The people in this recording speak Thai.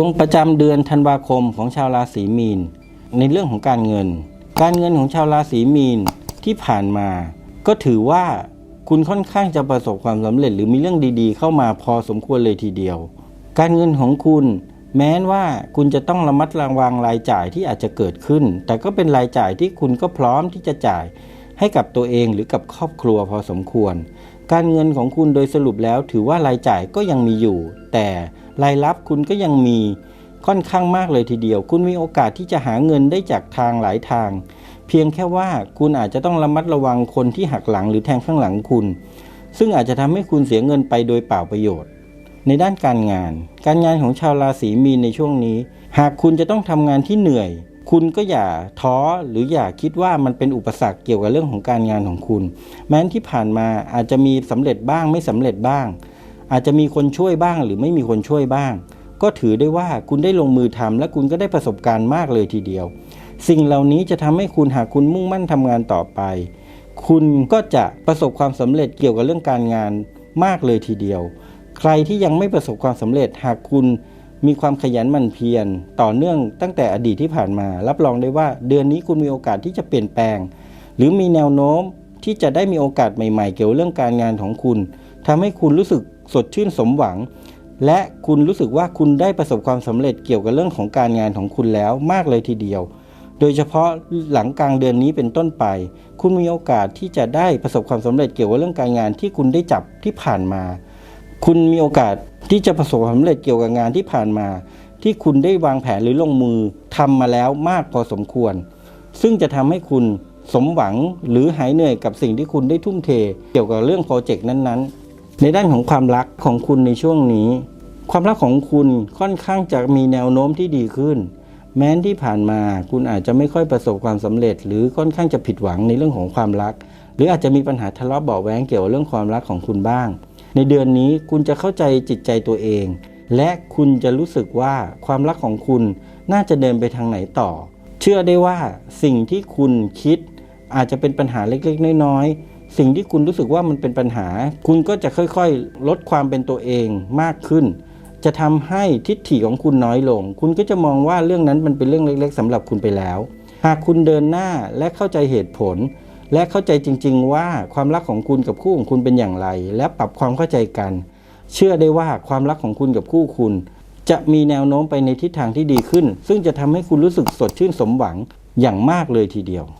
ดวงประจำเดือนธันวาคมของชาวราศีมีน ในเรื่องของการเงิน การเงินของชาวราศีมีนที่ผ่านมา ก็ถือว่าคุณค่อนข้างจะประสบความสำเร็จ หรือมีเรื่องดีๆ เข้ามาพอสมควรเลยทีเดียว การเงินของคุณ แม้ว่าคุณจะต้องระมัดระวังรายจ่ายที่อาจจะเกิดขึ้น แต่ก็เป็นรายจ่ายที่คุณก็พร้อมที่จะจ่าย ให้กับตัวเองหรือกับครอบครัวพอสมควร การเงินของคุณโดยสรุปแล้วถือว่ารายจ่ายก็ยังมีอยู่ แต่รายรับคุณก็ยังมีค่อนข้างมากเลยทีเดียว คุณมีโอกาสที่จะหาเงินได้จากทางหลายทาง เพียงแค่ว่าคุณอาจจะต้องระมัดระวังคนที่หักหลังหรือแทงข้างหลังคุณ ซึ่งอาจจะทำให้คุณเสียเงินไปโดยเปล่าประโยชน์ ในด้านการงาน การงานของชาวราศีมีนในช่วงนี้ หากคุณจะต้องทำงานที่เหนื่อย คุณก็อย่าท้อหรืออย่าคิดว่ามันเป็นอุปสรรคเกี่ยวกับเรื่องของการงานของคุณ แม้นที่ผ่านมาอาจจะมีสำเร็จบ้างไม่สำเร็จบ้าง อาจจะมีคนช่วยบ้างหรือไม่มีคนช่วยบ้าง ก็ถือได้ว่าคุณได้ลงมือทำและคุณก็ได้ประสบการณ์มากเลยทีเดียว สิ่งเหล่านี้จะทำให้คุณหากคุณมุ่งมั่นทำงานต่อไป คุณก็จะประสบความสำเร็จเกี่ยวกับเรื่องการงานมากเลยทีเดียว ใครที่ยังไม่ประสบความสำเร็จหากคุณ มีความขยันหมั่นเพียรต่อเนื่องตั้งแต่อดีตที่ผ่านมา รับรองได้ว่าเดือนนี้คุณมีโอกาสที่จะเปลี่ยนแปลง หรือมีแนวโน้มที่จะได้มีโอกาสใหม่ ๆ เกี่ยวกับเรื่องการงานของคุณทำให้คุณรู้สึกสดชื่นสมหวัง และคุณรู้สึกว่าคุณได้ประสบความสำเร็จเกี่ยวกับเรื่องของการงานของคุณแล้วมากเลยทีเดียว โดยเฉพาะหลังกลางเดือนนี้เป็นต้นไป คุณมีโอกาสที่จะได้ประสบความสำเร็จเกี่ยวกับเรื่องการงานที่คุณได้จับที่ผ่านมา คุณมีโอกาสที่จะประสบความสำเร็จเกี่ยวกับงานที่ผ่านมา ที่คุณได้วางแผนหรือลงมือทำมาแล้วมากพอสมควร ซึ่งจะทำให้คุณสมหวังหรือหายเหนื่อยกับสิ่งที่คุณได้ทุ่มเท เกี่ยวกับเรื่องโปรเจกต์นั้นๆ ในด้านของความรักของคุณในช่วงนี้ ความรักของคุณค่อนข้างจะมีแนวโน้มที่ดีขึ้น แม้นที่ผ่านมาคุณอาจจะไม่ค่อยประสบความสำเร็จ หรือค่อนข้างจะผิดหวังในเรื่องของความรัก หรืออาจจะมีปัญหาทะเลาะเบาะแว้งเกี่ยวกับเรื่องความรักของคุณบ้าง ในเดือนนี้คุณจะเข้าใจจิตใจตัวเอง และคุณจะรู้สึกว่าความรักของคุณน่าจะเดินไปทางไหนต่อ เชื่อได้ว่าสิ่งที่คุณคิด อาจจะเป็นปัญหาเล็กๆ น้อยๆ สิ่งที่คุณรู้สึกว่ามันเป็นปัญหา คุณก็จะค่อยๆ ลดความเป็นตัวเองมากขึ้น จะทำให้ทิฏฐิของคุณน้อยลง คุณก็จะมองว่าเรื่องนั้นมันเป็นเรื่องเล็ก ๆสำหรับคุณไปแล้ว หากคุณเดินหน้าและเข้าใจเหตุผล และเข้าใจจริง ๆ ว่าความรักของคุณกับคู่ของคุณเป็นอย่างไร และปรับความเข้าใจกัน เชื่อได้ว่าความรักของคุณกับคู่คุณ จะมีแนวโน้มไปในทิศทางที่ดีขึ้น ซึ่งจะทำให้คุณรู้สึกสดชื่นสมหวังอย่างมากเลยทีเดียว